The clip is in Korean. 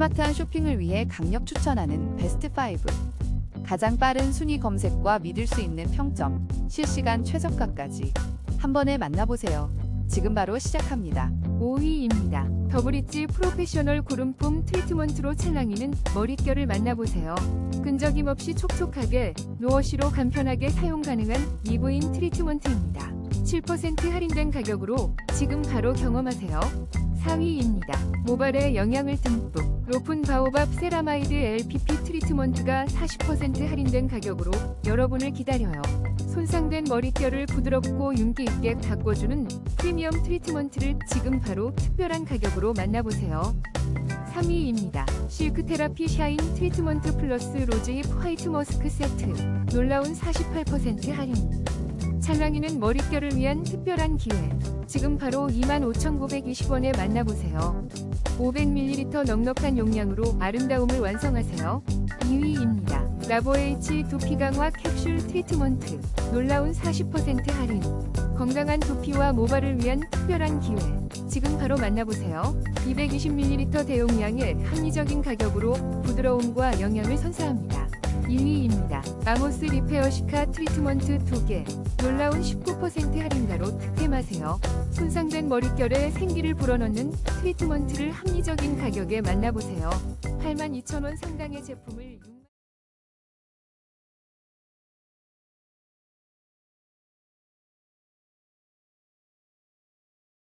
스마트한 쇼핑을 위해 강력 추천하는 베스트 5. 가장 빠른 순위 검색과 믿을 수 있는 평점, 실시간 최저가까지 한 번에 만나보세요. 지금 바로 시작합니다. 5위입니다. 더블릿지 프로페셔널 구름품 트리트먼트로 찰랑이는 머릿결을 만나보세요. 끈적임 없이 촉촉하게 노워시로 간편하게 사용 가능한 미부인 트리트먼트입니다. 7% 할인된 가격으로 지금 바로 경험하세요. 4위입니다. 모발에 영양을 듬뿍 로픈 바오밥 세라마이드 LPP 트리트먼트가 40% 할인된 가격으로 여러분을 기다려요. 손상된 머릿결을 부드럽고 윤기 있게 가꿔주는 프리미엄 트리트먼트를 지금 바로 특별한 가격으로 만나보세요. 3위입니다. 실크 테라피 샤인 트리트먼트 플러스 로즈힙 화이트 머스크 세트. 놀라운 48% 할인. 찰랑이는 머릿결을 위한 특별한 기회. 지금 바로 25,920원에 만나보세요. 500ml 넉넉한 용량으로 아름다움을 완성하세요. 2위입니다. 라보에이치 두피 강화 캡슐 트리트먼트. 놀라운 40% 할인. 건강한 두피와 모발을 위한 특별한 기회. 지금 바로 만나보세요. 220ml 대용량에 합리적인 가격으로 부드러움과 영양을 선사합니다. 1위입니다. 마모스 리페어 시카 트리트먼트 2개. 놀라운 19% 할인가로 득템하세요. 손상된 머릿결에 생기를 불어넣는 트리트먼트를 합리적인 가격에 만나보세요. 82,000원 상당의 제품을